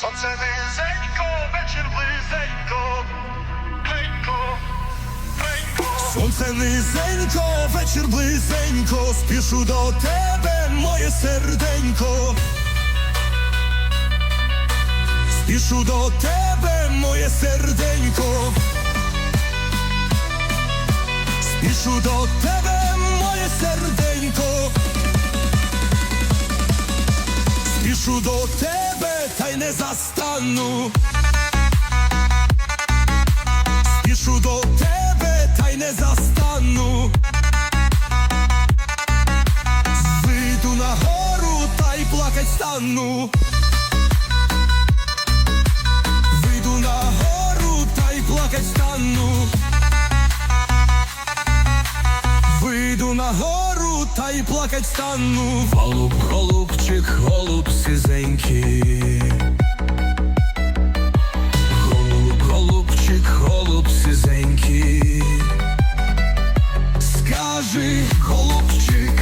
Сонце низенько, вечір близенько, бленько. Сонце низенько, вечір близенько, спішу до тебе, моє серденько. Спішу до тебе, моє серденько. Спішу до тебе, моє серденько. Спішу до тебе, не застану. Спішу до тебе, та й не застану. Вийду на гору, та й плакать стану. Вийду на гору, та й плакать стану. Вийду на гору, та й плакать стану. Голуб, голубчик, голуб сизенький. голубчик.